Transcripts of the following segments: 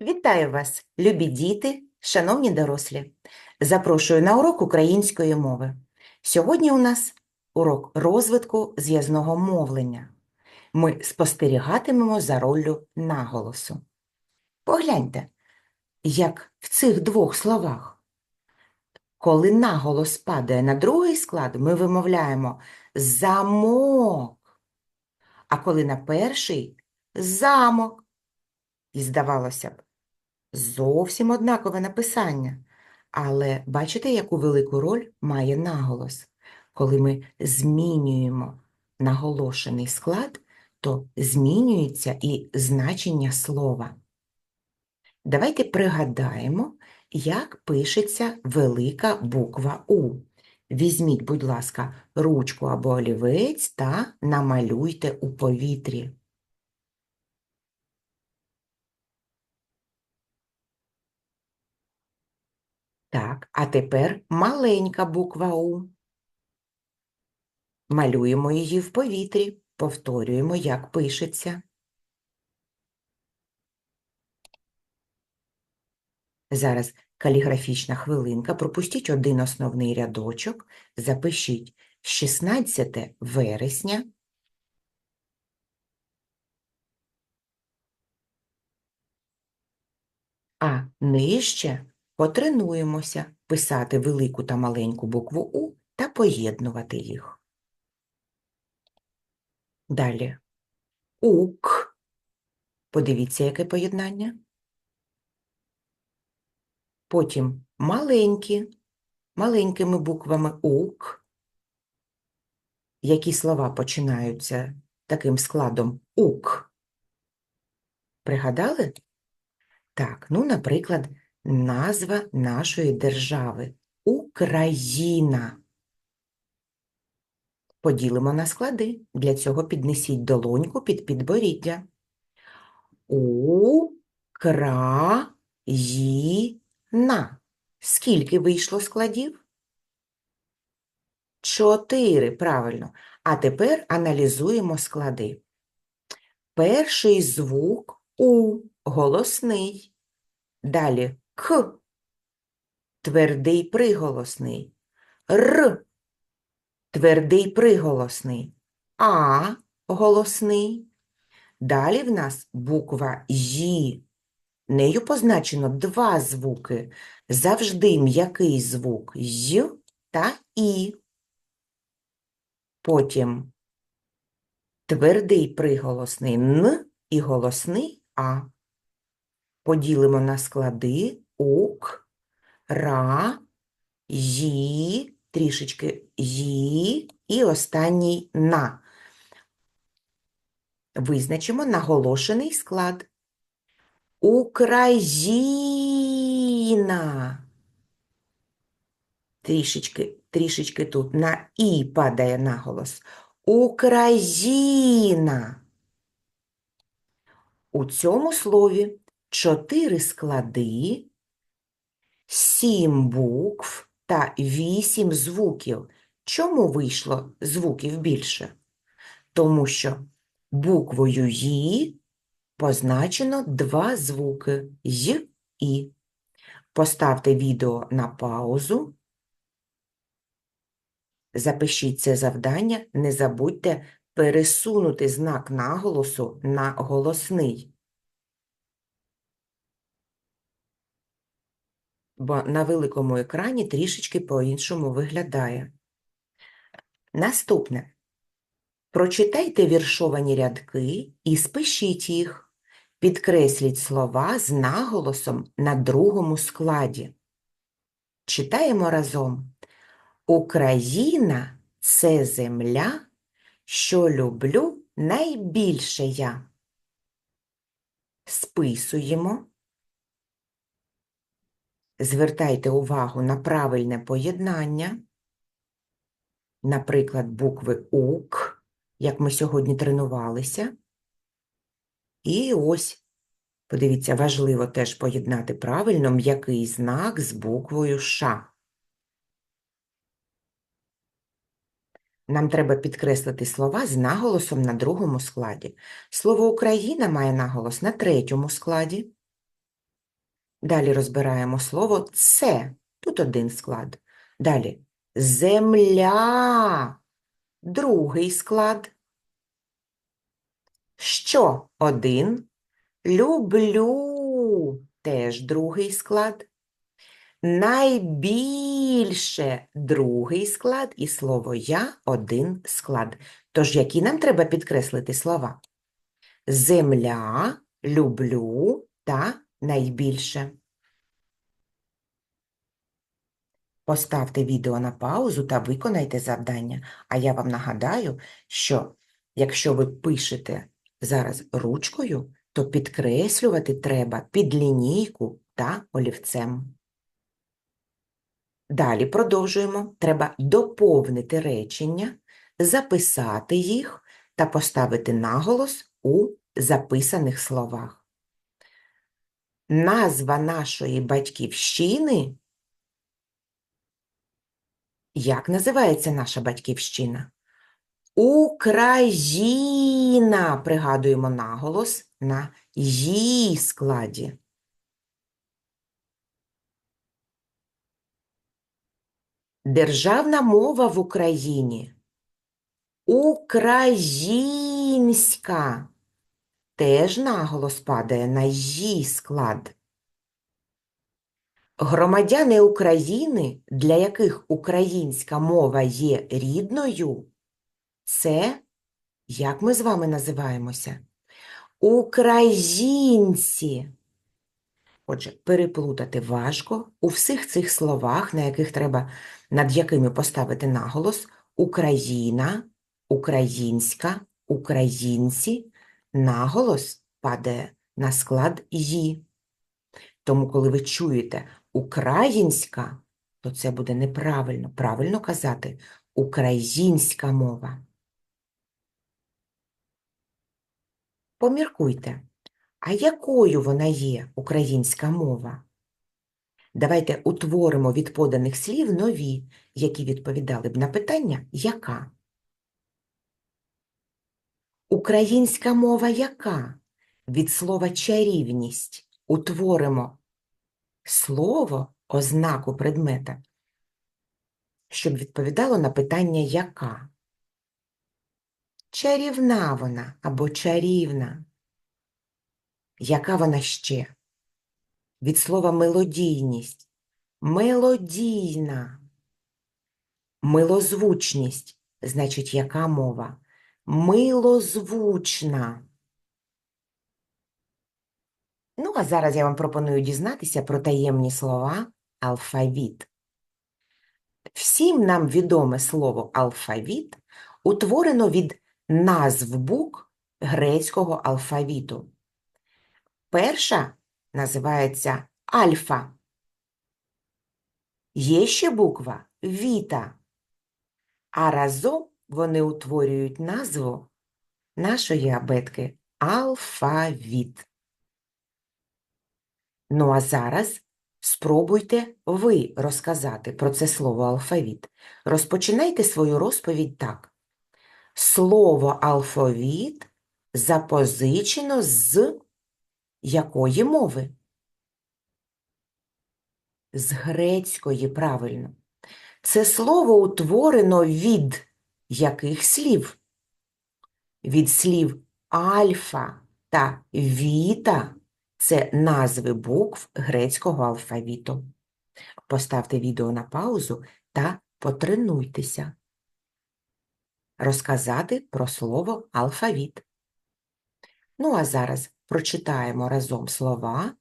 Вітаю вас, любі діти, шановні дорослі. Запрошую на урок української мови. Сьогодні у нас урок розвитку зв'язного мовлення. Ми спостерігатимемо за роллю наголосу. Погляньте, як в цих двох словах. Коли наголос падає на другий склад, ми вимовляємо замок, а коли на перший замок. І здавалося б, зовсім однакове написання. Але бачите, яку велику роль має наголос? Коли ми змінюємо наголошений склад, то змінюється і значення слова. Давайте пригадаємо, як пишеться велика буква У. Візьміть, будь ласка, ручку або олівець та намалюйте у повітрі. Так, а тепер маленька буква У. Малюємо її в повітрі, повторюємо, як пишеться. Зараз каліграфічна хвилинка. Пропустіть один основний рядочок, запишіть 16 вересня. А нижче потренуємося писати велику та маленьку букву У та поєднувати їх. Далі. Ук. Подивіться, яке поєднання. Потім маленькі, маленькими буквами УК. Які слова починаються таким складом УК? Пригадали? Так, ну, наприклад, назва нашої держави Україна. Поділимо на склади. Для цього піднесіть долоньку під підборіддя. У-кра-ї-на. Скільки вийшло складів? Чотири, правильно. А тепер аналізуємо склади. Перший звук У голосний. Далі К твердий приголосний. Р твердий приголосний. А голосний. Далі в нас буква Й. Нею позначено два звуки. Завжди м'який звук Й та І. Потім твердий приголосний Н і голосний А. Поділимо на склади УК, РА, ї, трішечки ї і останній на. Визначимо наголошений склад. Україна. Трішечки, трішечки тут на і падає наголос. Україна. У цьому слові чотири склади, сім букв та вісім звуків. Чому вийшло звуків більше? Тому що буквою «ї» позначено два звуки «й» і. Поставте відео на паузу. Запишіть це завдання, не забудьте пересунути знак наголосу на голосний. Бо на великому екрані трішечки по-іншому виглядає. Наступне. Прочитайте віршовані рядки і спишіть їх. Підкресліть слова з наголосом на другому складі. Читаємо разом. Україна – це земля, що люблю найбільше я. Списуємо. Звертайте увагу на правильне поєднання, наприклад, букви УК, як ми сьогодні тренувалися. І ось, подивіться, важливо теж поєднати правильно м'який знак з буквою Ш. Нам треба підкреслити слова з наголосом на другому складі. Слово Україна має наголос на третьому складі. Далі розбираємо слово це. Тут один склад. Далі земля. Другий склад. Що один? Люблю. Теж другий склад. Найбільше другий склад і слово я один склад. Тож, які нам треба підкреслити слова? Земля, люблю та найбільше. Поставте відео на паузу та виконайте завдання. А я вам нагадаю, що якщо ви пишете зараз ручкою, то підкреслювати треба під лінійку та олівцем. Далі продовжуємо. Треба доповнити речення, записати їх та поставити наголос у записаних словах. Назва нашої батьківщини. Як називається наша батьківщина? Україна. Пригадуємо наголос на її складі. Державна мова в Україні. Українська. Теж наголос падає на її склад. Громадяни України, для яких українська мова є рідною, це, як ми з вами називаємося? Українці. Отже, переплутати важко у всіх цих словах, на яких треба, над якими поставити наголос, Україна, українська, українці, наголос падає на склад «ї». Тому, коли ви чуєте українська, то це буде неправильно. Правильно казати українська мова. Поміркуйте, а якою вона є, українська мова? Давайте утворимо від поданих слів нові, які відповідали б на питання «яка?». Українська мова яка? Від слова чарівність утворимо слово, ознаку предмета, щоб відповідало на питання яка? Чарівна вона або чарівна. Яка вона ще? Від слова мелодійність. Мелодійна. Милозвучність. Значить, яка мова? Милозвучна. Ну, а зараз я вам пропоную дізнатися про таємні слова алфавіт. Всім нам відоме слово алфавіт утворено від назв букв грецького алфавіту. Перша називається альфа. Є ще буква віта, а разом вони утворюють назву нашої абетки алфавіт. Ну а зараз спробуйте ви розказати про це слово алфавіт. Розпочинайте свою розповідь так. Слово алфавіт запозичено з якої мови? З грецької, правильно. Це слово утворено від яких слів? Від слів альфа та віта це назви букв грецького алфавіту. Поставте відео на паузу та потренуйтеся. Розказати про слово алфавіт. Ну, а зараз прочитаємо разом слова,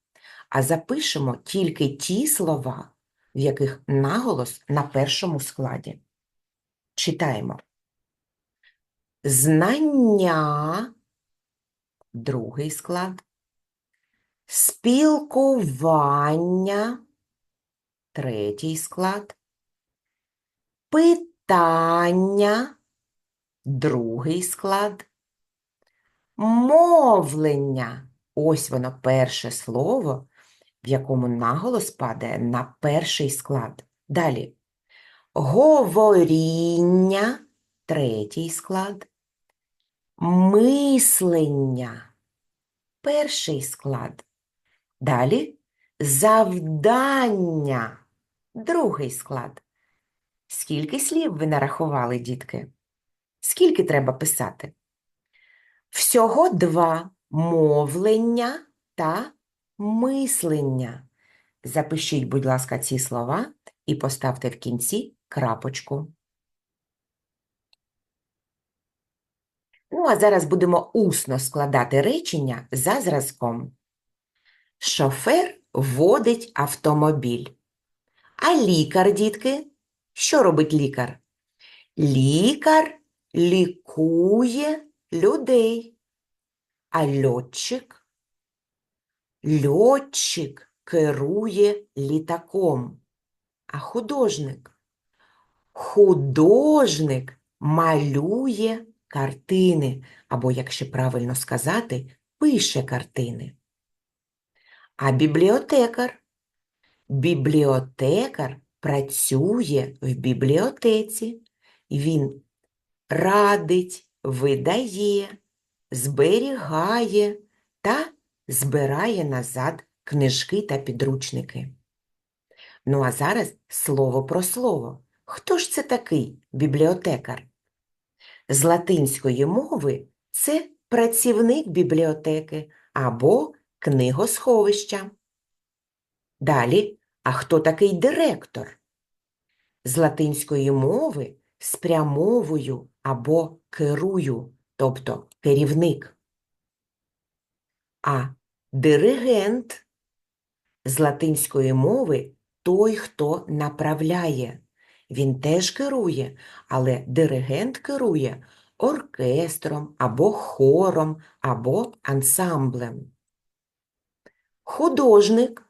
а запишемо тільки ті слова, в яких наголос на першому складі. Читаємо. Знання, другий склад, спілкування, третій склад, питання, другий склад, мовлення. Ось воно перше слово, в якому наголос падає на перший склад. Далі. Говоріння, третій склад, мислення, перший склад. Далі Завдання. Другий склад. Скільки слів ви нарахували, дітки? Скільки треба писати? Всього два мовлення та мислення. Запишіть, будь ласка, ці слова і поставте в кінці крапочку. Ну, а зараз будемо усно складати речення за зразком. Шофер водить автомобіль. А лікар, дітки, що робить лікар? Лікар лікує людей. А льотчик? Льотчик керує літаком. А художник? Художник малює картини, або, якщо правильно сказати, пише картини. А бібліотекар? Бібліотекар працює в бібліотеці. Він радить, видає, зберігає та збирає назад книжки та підручники. Ну а зараз слово про слово. Хто ж це такий бібліотекар? З латинської мови це працівник бібліотеки або книгосховища. Далі, а хто такий директор? З латинської мови спрямовую або керую, тобто керівник. А диригент з латинської мови той, хто направляє. Він теж керує, але диригент керує оркестром або хором, або ансамблем. Художник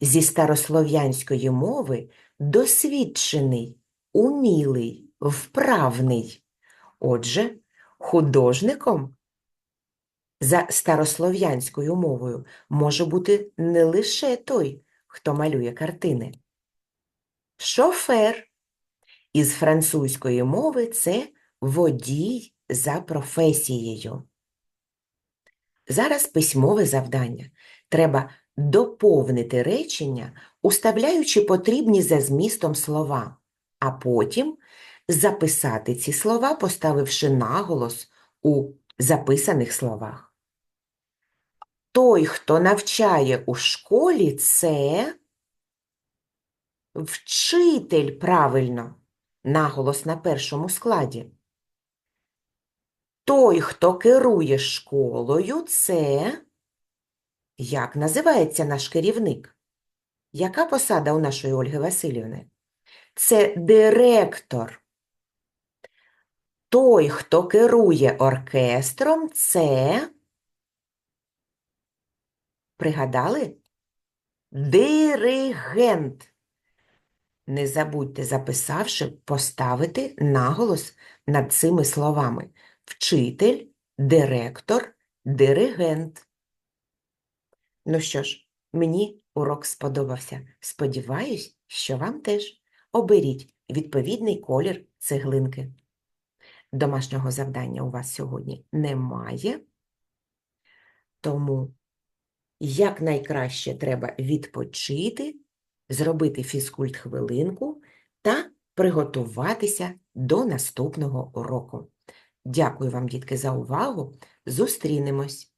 зі старослов'янської мови досвідчений, умілий, вправний. Отже, художником за старослов'янською мовою може бути не лише той, хто малює картини. Шофер із французької мови це водій за професією. Зараз письмове завдання. Треба доповнити речення, уставляючи потрібні за змістом слова, а потім записати ці слова, поставивши наголос у записаних словах. Той, хто навчає у школі, це вчитель правильно, наголос на першому складі. Той, хто керує школою, це як називається наш керівник? Яка посада у нашої Ольги Васильівни? Це директор. Той, хто керує оркестром, це. Пригадали? Диригент. Не забудьте, записавши, поставити наголос над цими словами. Вчитель, директор, диригент. Ну що ж, мені урок сподобався. Сподіваюсь, що вам теж. Оберіть відповідний колір цеглинки. Домашнього завдання у вас сьогодні немає, тому якнайкраще треба відпочити, зробити фізкульт хвилинку та приготуватися до наступного уроку. Дякую вам, дітки, за увагу. Зустрінемось!